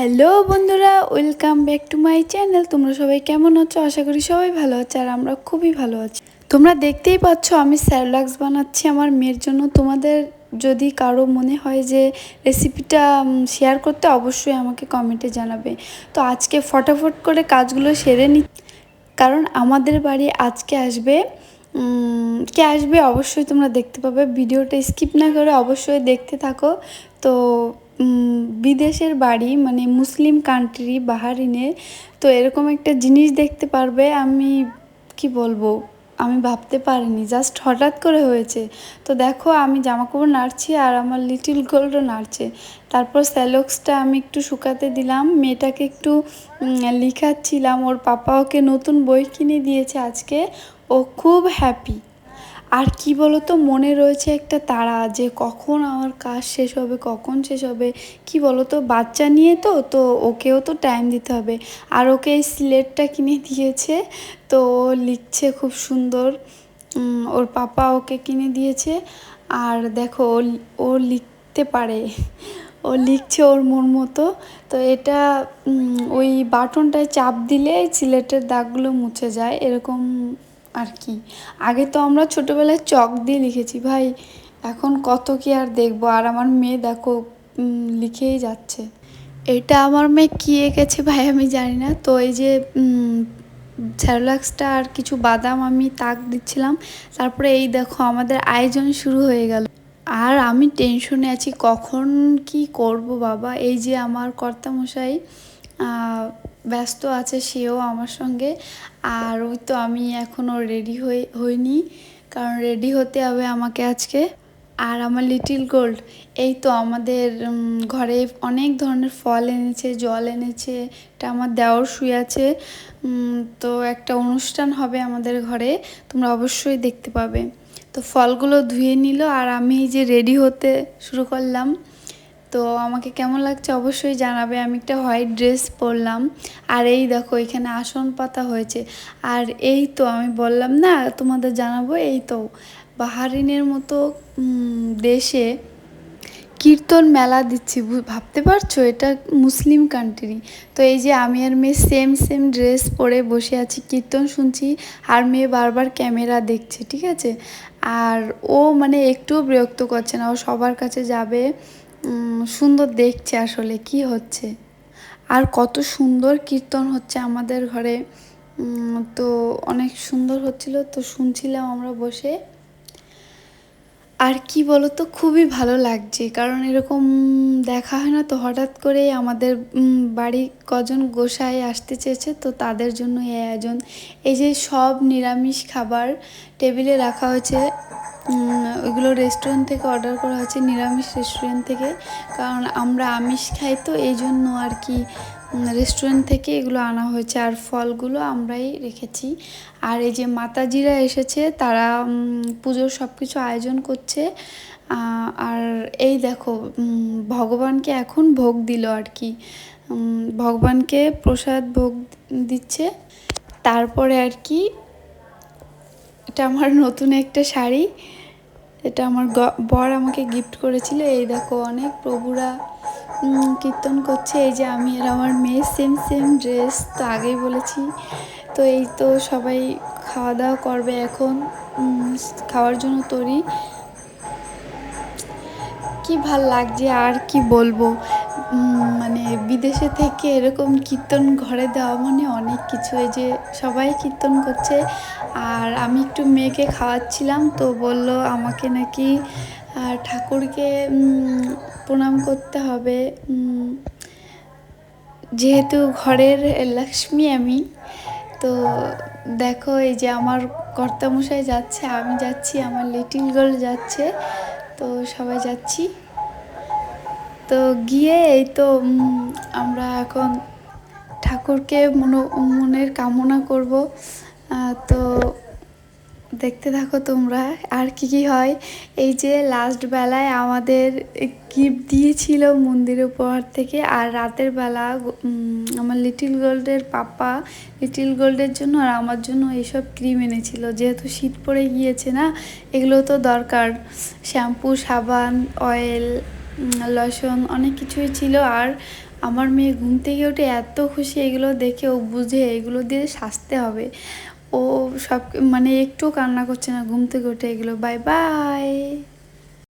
Hello বন্ধুরা, welcome back to my channel. তোমরা সবাই কেমন আছো? আশা করি সবাই ভালো আছো আর আমরা খুবই ভালো আছি। তোমরা দেখতেই পাচ্ছ, আমি স্যারলাক্স বানাচ্ছি আমার মেয়ের জন্য। তোমাদের যদি কারও মনে হয় যে রেসিপিটা শেয়ার করতে, অবশ্যই আমাকে কমেন্টে জানাবে। তো আজকে ফটাফট করে কাজগুলো সেরে নি কারণ আমাদের বাড়ি আজকে আসবে কে আসবে অবশ্যই তোমরা দেখতে পাবে। ভিডিওটা স্কিপ না করে অবশ্যই দেখতে থাকো। তো বিদেশের বাড়ি মানে মুসলিম কান্ট্রি বাহারিনে তো এরকম একটা জিনিস দেখতে পারবে, আমি কি বলব, আমি ভাবতে পারিনি জাস্ট হঠাৎ করে হয়েছে। তো দেখো, আমি জামা কাপড় নাড়ছি আর আমার লিটিল গোল্ডও নাড়ছে। তারপর স্যালোক্সটা আমি একটু শুকাতে দিলাম, মেয়েটাকে একটু লিখাচ্ছিলাম, ওর পাপা ওকে নতুন বই কিনে দিয়েছে আজকে, ও খুব হ্যাপি আর কি বলো তো মনে রয়েছে একটা তাড়া যে কখন আমার কাজ শেষ হবে, কখন শেষ হবে, কি বলো তো বাচ্চা নিয়ে তো তো ওকেও তো টাইম দিতে হবে। আর ওকে এই স্লেটটা কিনে দিয়েছে, তো ও লিখছে খুব সুন্দর ওর পাপা ওকে কিনে দিয়েছে। আর দেখো, ও ও লিখতে পারে, ও লিখছে ওর মন মতো। তো এটা ওই বাটনটায় চাপ দিলে সিলেটের দাগগুলো মুছে যায়, এরকম আর কি? আগে তো আমরা ছোটোবেলায় চক দিয়ে লিখেছি, ভাই। এখন কত কি আর দেখব? আর আমার মেয়ে দেখো লিখেই যাচ্ছে। এটা আমার মেয়ে কী এঁকেছে ভাই আমি জানি না। তো এই যে স্যারলাক্সটা আর কিছু বাদাম আমি তাক দিচ্ছিলাম। তারপরে এই দেখো, আমাদের আয়োজন শুরু হয়ে গেল। আর আমি টেনশনে আছি, কখন কি করব বাবা? এই যে আমার কর্তামশাই ব্যস্ত আছে সেও আমার সঙ্গে। আর ওই তো আমি এখনও রেডি হয়ে হইনি। কারণ রেডি হতে হবে আমাকে আজকে। আর আমার লিটিল গোল্ড এই তো আমাদের ঘরে অনেক ধরনের ফল এনেছে, জল এনেছে, এটা আমার দেওর শুয়ে আছে। তো একটা অনুষ্ঠান হবে আমাদের ঘরে, তোমরা অবশ্যই দেখতে পাবে। তো ফলগুলো ধুয়ে নিল আর আমি যে রেডি হতে শুরু করলাম। তো আমাকে কেমন লাগছে অবশ্যই জানাবে। আমি একটা হোয়াইট ড্রেস পরলাম। আর এই দেখো, এখানে আসন পাতা হয়েছে। আর এই তো আমি বললাম না, তোমাদের জানাব, এই তো বাহারিনের মতো দেশে কীর্তন মেলা দিচ্ছি। ভাবতে পারছ? এটা মুসলিম কান্ট্রি তো এই যে আমি আর মেয়ে সেম সেম ড্রেস পরে বসে আছি, কীর্তন শুনছি, আর মেয়ে বারবার ক্যামেরা দেখছে, ঠিক আছে? আর ও মানে একটুও বিরক্ত করছে না। ও সবার কাছে যাবে সুন্দর দেখছে আসলে, কি হচ্ছে? আর কত সুন্দর কীর্তন হচ্ছে আমাদের ঘরে। তো অনেক সুন্দর হচ্ছিল, তো শুনছিলাম আমরা বসে। আর কি বলো তো খুবই ভালো লাগছে। কারণ এরকম দেখা হয় না তো, হঠাৎ করে আমাদের বাড়ি কজন গোসাই আসতে চেয়েছে তো তাদের জন্য এই আয়োজন। এই যে সব নিরামিষ খাবার টেবিলে রাখা হয়েছে ওইগুলো রেস্টুরেন্ট থেকে অর্ডার করা হয়েছে, নিরামিষ রেস্টুরেন্ট থেকে। কারণ আমরা আমিষ খাই তো এই জন্য আর কি রেস্টুরেন্ট থেকে এগুলো আনা হয়েছে আর ফলগুলো আমরাই রেখেছি। আর এই যে মাতাজিরা এসেছে, তারা পুজোর সব কিছু আয়োজন করছে। আর এই দেখো ভগবানকে এখন ভোগ দিল আর কি। ভগবানকে প্রসাদ ভোগ দিচ্ছে। তারপরে আর কি, এটা আমার নতুন একটা শাড়ি। এটা আমার বর আমাকে গিফট করেছিল। এই দেখো অনেক প্রভুরা কীর্তন করছে, এই যে আমি আর আমার মেয়ে সেম সেম ড্রেস তো আগেই বলেছি। তো এই তো সবাই খাওয়া দাওয়া করবে এখন খাওয়ার জন্য তৈরি। কি ভালো লাগছে, আর কি বলব? মানে বিদেশে থেকে এরকম কীর্তন ঘরে দেওয়া মানে অনেক কিছু, এই যে সবাই কীর্তন করছে। আর আমি একটু মেয়েকে খাওয়াচ্ছিলাম, তো বলল আমাকে নাকি ঠাকুরকে প্রণাম করতে হবে। যেহেতু ঘরের লক্ষ্মী আমি, তো দেখো এই যে আমার কর্তামশাই যাচ্ছে, আমি যাচ্ছি, আমার লিটিল গার্ল যাচ্ছে, তো সবাই যাচ্ছি। তো গিয়ে এই তো আমরা এখন ঠাকুরকে মনো, মনের কামনা করব। তো দেখতে থাকো তোমরা, আর কি কি হয়? এই যে লাস্ট বেলায় আমাদের গিফট দিয়েছিল মন্দির উপহার থেকে, আর রাতের বেলা আমার লিটিল গোল্ডের পাপা লিটিল গোল্ডের জন্য আর আমার জন্য এইসব ক্রিম এনেছিল। যেহেতু শীত পড়ে গিয়েছে না, এগুলো তো দরকার। শ্যাম্পু সাবান অয়েল লসন অনেক কিছুই ছিল। আর আমার মেয়ে ঘুম থেকে উঠে এত খুশি, এগুলো দেখে ও বুঝে এগুলো দিয়ে সাজতে হবে। ও সব মানে একটু কান্না করছে না ঘুম থেকে উঠে এগুলো বাই বাই